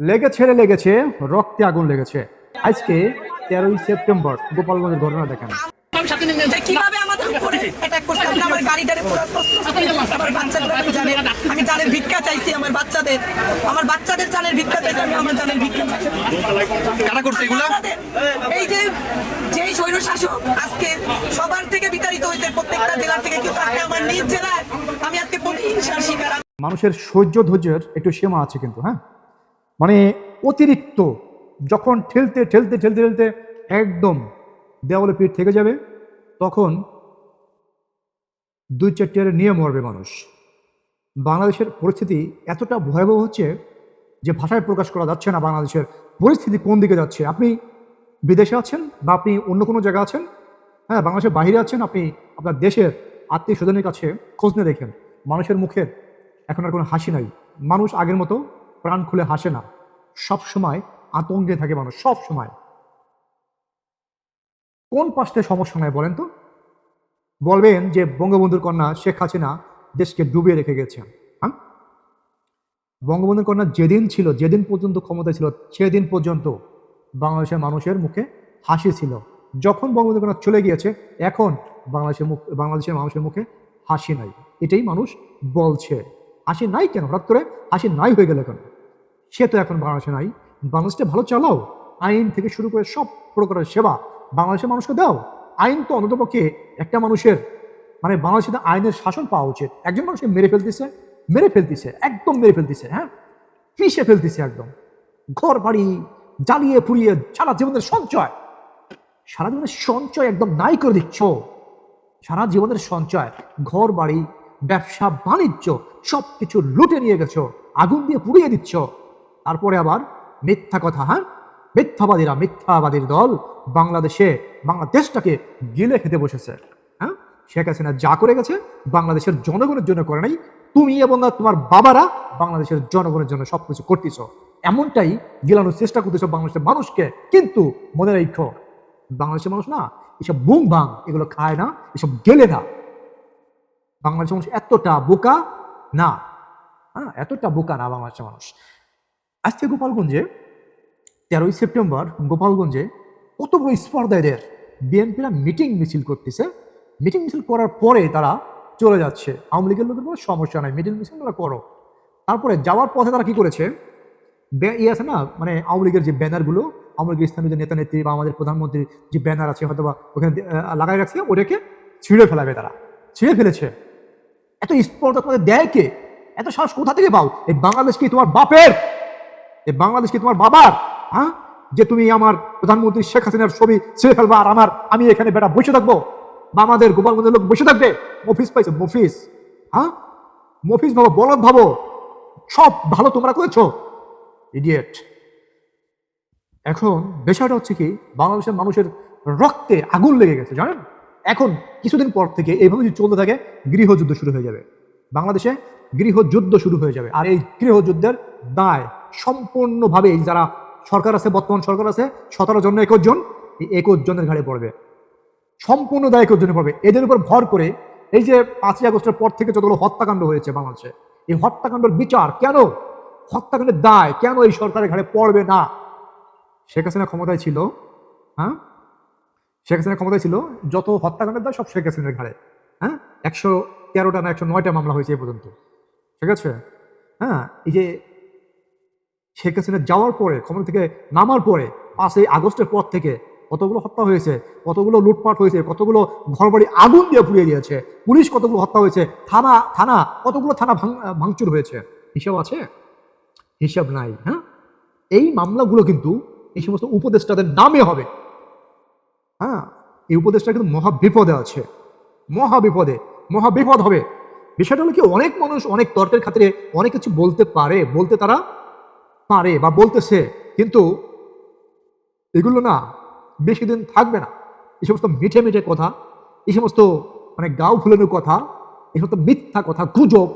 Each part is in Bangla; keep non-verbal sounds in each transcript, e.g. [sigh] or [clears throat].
লেগেছে রে লেগেছে রক্তে আগুন লেগেছে। আজকে তেরোই সেপ্টেম্বর গোপালগঞ্জের ঘটনা দেখেন। যে কীভাবে আমাদের উপরে অ্যাটাক করছে? আমার গাড়িটারে পুরো আমার বাচ্চাদের আপনি আমি জানের ভিক্ষা চাইছি আমার বাচ্চাদের। আমার বাচ্চাদের জানের ভিক্ষা চাইছি আমি আমার জানের ভিক্ষা চাইছি। কারা করছে এগুলা? এই যে যেই স্বৈর শাসক আজকে সবার থেকে বিতাড়িত হয়েছে প্রত্যেকটা জেলা থেকে কিন্তু আজকে আমার নিজ জেলায় আমি আজকে প্রতিহিংসার শিকার। মানুষের সহ্য ধৈর্যের একটু সীমা আছে কিন্তু হ্যাঁ? মানে অতিরিক্ত যখন ঠেলতে ঠেলতে ঠেলতে ঠেলতে একদম দেওয়ালে পিঠ থেকে যাবে, তখন দুই চারটে নিয়ে মরবে মানুষ। বাংলাদেশের পরিস্থিতি এতটা ভয়াবহ হচ্ছে যে ভাষায় প্রকাশ করা যাচ্ছে না বাংলাদেশের পরিস্থিতি কোন দিকে যাচ্ছে। আপনি বিদেশে আছেন বা আপনি অন্য কোনো জায়গায় আছেন? হ্যাঁ বাংলাদেশের বাইরে আছেন, আপনি আপনার দেশের আত্মীয় স্বজনের কাছে খোঁজ নিয়ে দেখেন। মানুষের মুখে এখন আর কোনো হাসি নাই। মানুষ আগের মতো প্রাণ খুলে হাসে না। সব সময় আতঙ্কে থাকে মানুষ সব সময় কোন পাশে সমস্যা নাই বলেন তো? বলবেন যে বঙ্গবন্ধুর কন্যা শেখ হাসিনা দেশকে ডুবিয়ে রেখে গেছে। হ্যাঁ? বঙ্গবন্ধুর কন্যা যেদিন ছিল, যেদিন পর্যন্ত ক্ষমতা ছিল, সেদিন পর্যন্ত বাংলাদেশের মানুষের মুখে হাসি ছিল। যখন বঙ্গবন্ধু কন্যা চলে গিয়েছে, এখন বাংলাদেশের মুখ, বাংলাদেশের মানুষের মুখে হাসি নাই। এটাই মানুষ বলছে। হাসি নাই কেন? হঠাৎ করে হাসি নাই হয়ে গেল কেন? সে তো এখন বাংলাদেশে নাই। বাংলাদেশটা ভালো চালাও। আইন থেকে শুরু করে সব প্রকারের সেবা বাংলাদেশের মানুষকে দাও। আইন তো অন্ততপক্ষে একটা মানুষের মানে বাংলাদেশে আইনের শাসন পাওয়া উচিত। একজন মানুষকে মেরে ফেলতেছে মেরে ফেলতেছে, একদম মেরে ফেলতেছে হ্যাঁ? পিষে ফেলতেছে একদম। ঘর বাড়ি জ্বালিয়ে পুড়িয়ে সারা জীবনের সঞ্চয়। সারা জীবনের সঞ্চয় একদম নাই করে দিচ্ছ। সারা জীবনের সঞ্চয়, ঘর বাড়ি, ব্যবসা, বাণিজ্য সব কিছু লুটে নিয়ে গেছো। আগুন দিয়ে পুড়িয়ে দিচ্ছ। তারপরে আবার মিথ্যা কথা হ্যাঁ? মিথ্যাবাদীরা, মিথ্যাবাদীর দল বাংলাদেশে, বাংলাদেশটাকে গিলে খেতে বসেছে হ্যাঁ? শেখ হাসিনা যা করে গেছে, বাংলাদেশের জনগণের জন্য করে নাই। তুমি এবং তোমার বাবারা বাংলাদেশের জনগণের জন্য সবকিছু করতেছ। এমনটাই গিলানোর চেষ্টা করতেছ বাংলাদেশের মানুষকে। কিন্তু মনে রাখো, বাংলাদেশের মানুষ না, এসব বুম ভাং এগুলো খায় না, এসব গেলে না। বাংলাদেশের মানুষ এতটা বোকা না হ্যাঁ? এতটা বোকা না বাংলাদেশের মানুষ। আজকে গোপালগঞ্জে তেরোই সেপ্টেম্বর গোপালগঞ্জে কত বড় স্পর্ধা এদের বিএনপিরা মিটিং মিছিল করতেছে। মিটিং মিছিল করার পরে তারা চলে যাচ্ছে। আওয়ামী লীগের লোকের কোনো সমস্যা নাই। মিটিং মিছিল তারা করো। তারপরে যাওয়ার পথে তারা কি করেছে? ইয়ে আছে না? মানে আওয়ামী লীগের যে ব্যানারগুলো আওয়ামী লীগের স্থানীয় যে নেতা নেত্রী বা আমাদের প্রধানমন্ত্রীর যে ব্যানার আছে হয়তো বা ওখানে লাগাই রাখছে, ওটাকে ছিঁড়ে ফেলাবে তারা। ছিঁড়ে ফেলেছে। এত স্পর্ধা তোমাদের দেয় কে? এত সাহস কোথা থেকে পাও? এই বাংলাদেশ কি তোমার বাপের? এই বাংলাদেশ কি তোমার বাবার? হ্যাঁ? যে তুমি আমার প্রধানমন্ত্রী শেখ হাসিনার ছবি ছেড়ে ফেলবা আর আমার, আমি এখানে বেটা বসে থাকব। বা আমাদের গোপালগঞ্জের লোক বসে থাকবে। মফিস পাইছে মফিস হ্যাঁ? মফিস ভাবো বলদ ভাবো। সব ভালো তোমরা করেছ। ইডিয়েট এখন বিষয়টা হচ্ছে কি, বাংলাদেশের মানুষের রক্তে আগুন লেগে গেছে, জানেন? এখন কিছুদিন পর থেকে এইভাবে যদি চলতে থাকে, গৃহযুদ্ধ শুরু হয়ে যাবে। বাংলাদেশে গৃহযুদ্ধ শুরু হয়ে যাবে। আর এই গৃহযুদ্ধের দায় সম্পূর্ণভাবে এই যারা সরকার আছে, বর্তমান সরকার আছে, সতেরো জন একুশ জন, এই একুশ জনের ঘাড়ে পড়বে। সম্পূর্ণ দায় একুশ জনে পড়বে। এদের উপর ভর করে এই যে পাঁচই আগস্টের পর থেকে যতগুলো হত্যাকাণ্ড হয়েছে বাংলাদেশে, এই হত্যাকাণ্ডের বিচার কেন? হত্যাকাণ্ডের দায় কেন এই সরকারের ঘাড়ে পড়বে না? শেখ হাসিনা ক্ষমতায় ছিল হ্যাঁ? শেখ হাসিনা ক্ষমতায় ছিল, যত হত্যাকাণ্ডের দায় সব শেখ হাসিনার ঘাড়ে হ্যাঁ? একশো তেরোটা না একশো নয়টা মামলা হয়েছে এ পর্যন্ত। ঠিক আছে? হ্যাঁ এই যে শেখ হাসিনা যাওয়ার পরে, ক্ষমতা থেকে নামার পরে, পাঁচই আগস্টের পর থেকে কতগুলো হত্যা হয়েছে, কতগুলো লুটপাট হয়েছে, কতগুলো ঘরবাড়ি আগুন দিয়ে পুড়িয়ে দিয়েছে, পুলিশ কতগুলো হত্যা হয়েছে, থানা থানা, কতগুলো থানা ভাঙ- ভাঙচুর হয়েছে, হিসাব আছে? হিসাব নাই হ্যাঁ? এই মামলাগুলো কিন্তু এই সমস্ত উপদেষ্টাদের নামে হবে। হ্যাঁ এই উপদেষ্টা কিন্তু মহা বিপদে আছে। মহা বিপদে মহা বিপদ হবে। বিষয়টা হলো কি অনেক মানুষ অনেক তর্কের খাতিরে অনেক কিছু বলতে পারে বলতে তারা পারে বা বলতেছে কিন্তু এগুলো না বেশি দিন থাকবে না। এই সমস্ত মিঠে মিঠে কথা এই সমস্ত মানে গাও ফুলানোর কথা এই সমস্ত মিথ্যা কথা গুজব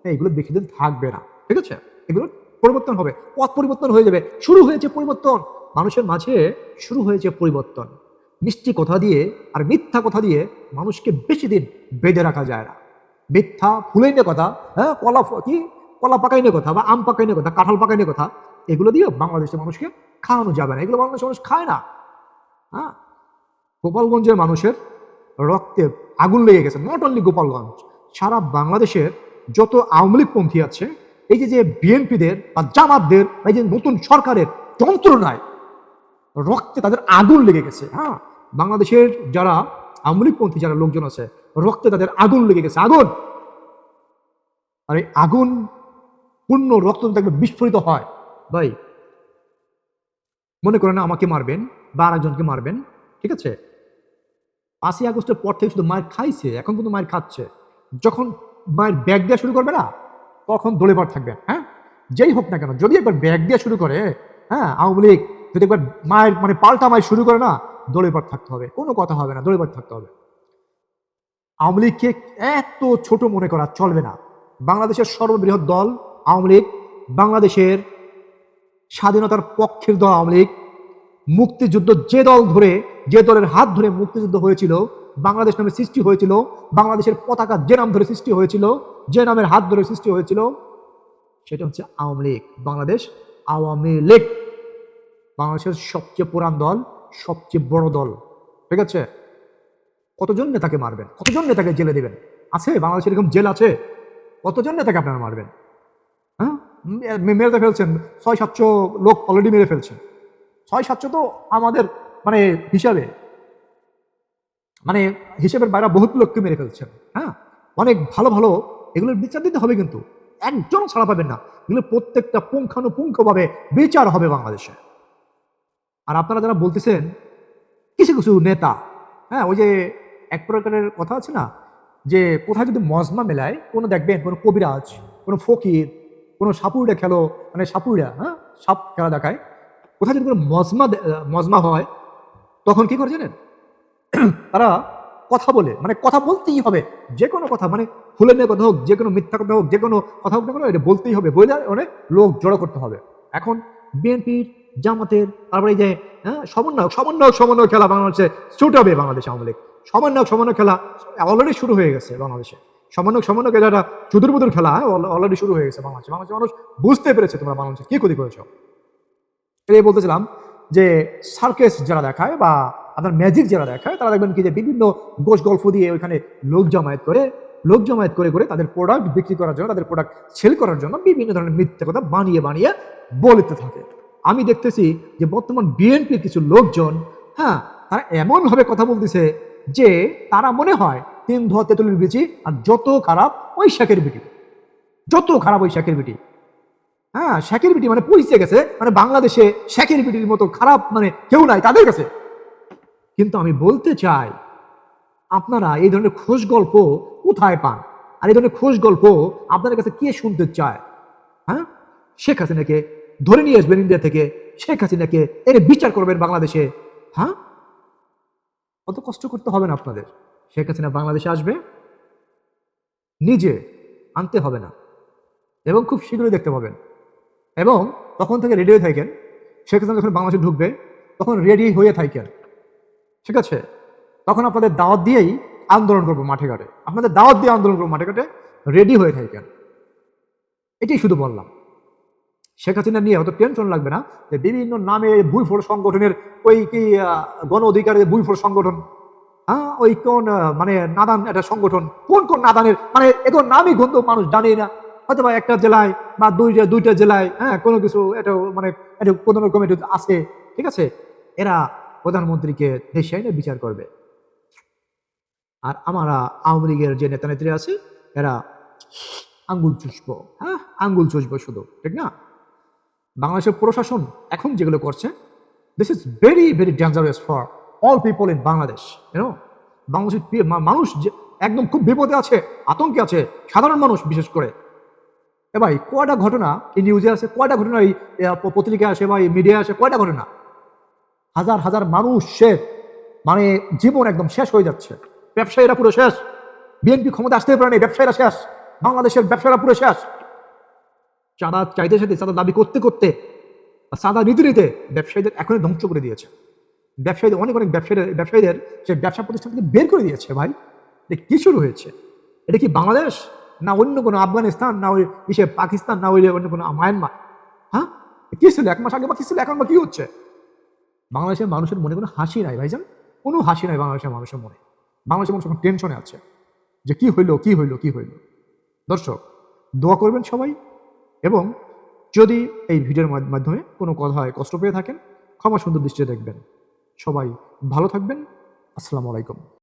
হ্যাঁ, এগুলো বেশি দিন থাকবে না। ঠিক আছে? এগুলো পরিবর্তন হবে। পথ পরিবর্তন হয়ে যাবে। শুরু হয়েছে পরিবর্তন। মানুষের মাঝে শুরু হয়েছে পরিবর্তন। মিষ্টি কথা দিয়ে আর মিথ্যা কথা দিয়ে মানুষকে বেশি দিন বেঁধে রাখা যায় না। মিথ্যা ফুলাইনে কথা হ্যাঁ কলা কি? কলা পাকাইনে কথা বা আম পাকাইনে কথা, কাঁঠাল পাকাইনে কথা, এগুলো দিয়ে বাংলাদেশের মানুষকে খাওয়ানো যাবে না। এগুলো বাংলাদেশের মানুষ খায় না। হ্যাঁ? গোপালগঞ্জের মানুষের রক্তে আগুন লেগে গেছে। নট অনলি গোপালগঞ্জ, সারা বাংলাদেশের যত আওয়ামী লীগ পন্থী আছে, এই যে যে বিএনপিদের বা জামাতদের এই যে নতুন সরকারের যন্ত্রণায় রক্তে তাদের আগুন লেগে গেছে হ্যাঁ? বাংলাদেশের যারা আওয়ামী লীগ পন্থী যারা লোকজন আছে, রক্তে তাদের আগুন লেগে গেছে। আগুন! আর এই আগুন, পূর্ণ রক্ত যদি বিস্ফোরিত হয়, ভাই, মনে করেন আমাকে মারবেন বা আরেকজনকে মারবেন, ঠিক আছে? পাঁচই আগস্টের পর থেকে শুধু মায়ের খাইছে, এখন কিন্তু মায়ের খাচ্ছে। যখন মায়ের ব্যাগ দেওয়া শুরু করবে না, তখন দোলে পার থাকবেন হ্যাঁ? যেই হোক না কেন, যদি একবার ব্যাগ দেওয়া শুরু করে হ্যাঁ আওয়ামী লীগ যদি একবার মায়ের মানে পাল্টা মায়ের শুরু করে না দোলে পার থাকতে হবে, কোনো কথা হবে না দোলে পার থাকতে হবে। আওয়ামী লীগকে এত ছোট মনে করা চলবে না। বাংলাদেশের সর্ববৃহৎ দল আওয়ামী লীগ, বাংলাদেশের স্বাধীনতার পক্ষের দল আওয়ামী লীগ, মুক্তিযুদ্ধ যে দল ধরে, যে দলের হাত ধরে মুক্তিযুদ্ধ হয়েছিল, বাংলাদেশ নামে সৃষ্টি হয়েছিল, বাংলাদেশের পতাকা যে নাম ধরে সৃষ্টি হয়েছিল, যে নামের হাত ধরে সৃষ্টি হয়েছিল, সেটা হচ্ছে আওয়ামী লীগ, বাংলাদেশ আওয়ামী লীগ। বাংলাদেশের সবচেয়ে পুরান দল, সবচেয়ে বড় দল। ঠিক আছে? কতজন নেতাকে মারবেন? কতজন নেতাকে জেলে দেবেন? আছে? বাংলাদেশের এরকম জেল আছে? কতজন নেতাকে আপনারা মারবেন? হ্যাঁ? মেরে ফেলছেন। ছয় সাতশো লোক অলরেডি মেরে ফেলছেন। ছয় সাতশো তো আমাদের মানে হিসাবে। মানে হিসেবের বাইরে বহুত লোককে মেরে ফেলছেন। হ্যাঁ? অনেক ভালো ভালো এগুলোর বিচার দিতে হবে কিন্তু। একজন ছাড়া পাবেন না। এগুলো প্রত্যেকটা পুঙ্খানুপুঙ্খভাবে বিচার হবে বাংলাদেশে। আর আপনারা যারা বলতেছেন, কিছু কিছু নেতা হ্যাঁ ওই যে এক প্রকারের কথা আছে না, যে কোথায় যদি মজমা মেলায়, কোনো দেখবেন কোনো কবিরাজ, কোনো ফকির, কোনো সাপুড়া খেলো মানে সাপুড়া হ্যাঁ সাপ খেলা দেখায়, কোথায় যদি কোনো মজমা মজমা হয়, তখন কি করে জানেন? [clears throat] তারা কথা বলে মানে কথা বলতেই হবে, যে কোনো কথা মানে ফুলের নিয়ে কথা হোক, যে কোনো মিথ্যা কথা হোক, যে কোনো কথা হোক না কেন, এটা বলতেই হবে, বলে অনেক লোক জড়ো করতে হবে। এখন বিএনপির জামাতের, তারপরে এই যে হ্যাঁ সমন্বয়ক সমন্বয়ক সমন্বয় খেলা বাংলাদেশে ছুটে হবে বাংলাদেশ আওয়ামী লীগ। সমন্বয়ক সমন্বয় খেলা অলরেডি শুরু হয়ে গেছে বাংলাদেশে। সমন্বয়ক সমন্বয় খেলাটা চুদুর বুদুর খেলা অলরেডি শুরু হয়ে গেছে বাংলাদেশে। বাংলাদেশের মানুষ বুঝতে পেরেছে তোমরা বাংলাদেশে কি ক্ষতি করেছ। এটাই বলতেছিলাম যে সার্কেস যারা দেখায় বা আপনার ম্যাজিক যারা দেখায়, তারা দেখবেন কি যে বিভিন্ন গোশ গল্প দিয়ে ওইখানে লোক জমায়েত করে, লোক জমায়েত করে করে তাদের প্রোডাক্ট বিক্রি করার জন্য, তাদের প্রোডাক্ট সেল করার জন্য বিভিন্ন ধরনের মিথ্যা কথা বানিয়ে বানিয়ে বলতে থাকে। আমি দেখতেছি যে বর্তমান বিএনপির কিছু লোকজন হ্যাঁ তারা এমনভাবে কথা বলতেছে যে তারা মনে হয় তিন ধোয়া তেঁতুলের বিচি আর যত খারাপ ওই শাকের বিটি যত খারাপ ওই শাকের বিটি হ্যাঁ শাকের বিটি মানে পৌঁছে গেছে মানে বাংলাদেশে শাকের বিটির মতো খারাপ মানে কেউ নাই তাদের কাছে। কিন্তু আমি বলতে চাই, আপনারা এই ধরনের খোঁজ গল্প কোথায় পান? আর এই ধরনের খোঁজ গল্প আপনাদের কাছে কে শুনতে চায়? হ্যাঁ শেখ হাসিনাকে ধরে নিয়ে আসবেন ইন্ডিয়া থেকে, শেখ হাসিনাকে এর বিচার করবেন বাংলাদেশে। হ্যাঁ? অত কষ্ট করতে হবে না আপনাদের। শেখ হাসিনা বাংলাদেশে আসবে, নিজে আনতে হবে না। এবং খুব শীঘ্রই দেখতে পাবেন। এবং তখন থেকে রেডি হয়ে থাকেন। শেখ হাসিনা যখন বাংলাদেশে ঢুকবে, তখন রেডি হয়ে থাকেন। ঠিক আছে? তখন আপনাদের দাওয়াত দিয়েই আন্দোলন করব মাঠে ঘাটে। আপনাদের দাওয়াত দিয়ে আন্দোলন করব মাঠে ঘাটে রেডি হয়ে থাকেন। এটাই শুধু বললাম। শেখ হাসিনা নিয়ে হয়তো টেনশন লাগবে না যে বিভিন্ন নামে বুইফোর সংগঠনের ওই কি গণ অধিকারের বুইফোর সংগঠন? হ্যাঁ ওই কোন মানে নাদান একটা সংগঠন। কোন কোন নাদানের? মানে এখন নামই গন্ধ মানুষ জানেই না। হয়তো বা একটা জেলায় বা দুইটা দুইটা জেলায় হ্যাঁ কোনো কিছু এটা মানে এটা কোনো রকম আছে, ঠিক আছে? এরা প্রধানমন্ত্রীকে দেশে এনে বিচার করবে। আর আমরা আওয়ামী লীগের যে নেতা নেত্রী আছে, এরা আঙ্গুল চুষবো হ্যাঁ আঙ্গুল চুষবো শুধু, ঠিক না? বাংলাদেশের প্রশাসন এখন যেগুলো করছে this is very very dangerous for all people in Bangladesh you know বাংলাদেশের মানুষ একদম খুব বিপদে আছে, আতঙ্কে আছে, সাধারণ মানুষ বিশেষ করে। এ ভাই, কয়টা ঘটনা এই নিউজে আসে কয়টা ঘটনা এই পত্রিকায় আসে বা এই মিডিয়ায় আসে, কয়টা ঘটনা? হাজার হাজার মানুষের মানে জীবন একদম শেষ হয়ে যাচ্ছে। ব্যবসায়ীরা পুরো শেষ। বিএনপি ক্ষমতা আসতে পারে না ব্যবসায়ীরা শেষ। বাংলাদেশের ব্যবসায়ীরা পুরো শেষ। চাঁদা চাইতে সাথে চাঁদা দাবি করতে করতে চাঁদা নিতে নিতে ব্যবসায়ীদের এখনই ধ্বংস করে দিয়েছে। ব্যবসায়ীদের, অনেক অনেক ব্যবসায়ীদের ব্যবসায়ীদের সে ব্যবসা প্রতিষ্ঠান থেকে বের করে দিয়েছে ভাই। এটা কী শুরু হয়েছে? এটা কি বাংলাদেশ? না অন্য কোনো আফগানিস্তান? না ওই ইসে পাকিস্তান? না হইলে অন্য কোনো মায়ানমার? হ্যাঁ? কী ছিল? এক মাস আগে বা কী ছিল? এখন বা কী হচ্ছে? বাংলাদেশের মানুষের মনে কোনো হাসি নাই ভাইজান? কোনো হাসি নাই বাংলাদেশের মানুষের মনে। বাংলাদেশের মানুষ এখন টেনশনে আছে। যে কি হইল কি হইল কি হইল? দর্শক, দোয়া করবেন সবাই। এবং যদি এই ভিডিওর মাধ্যমে কোনো কথায় কষ্ট পেয়ে থাকেন, ক্ষমা সুন্দর দৃষ্টিতে দেখবেন। সবাই ভালো থাকবেন। আসসালামু আলাইকুম।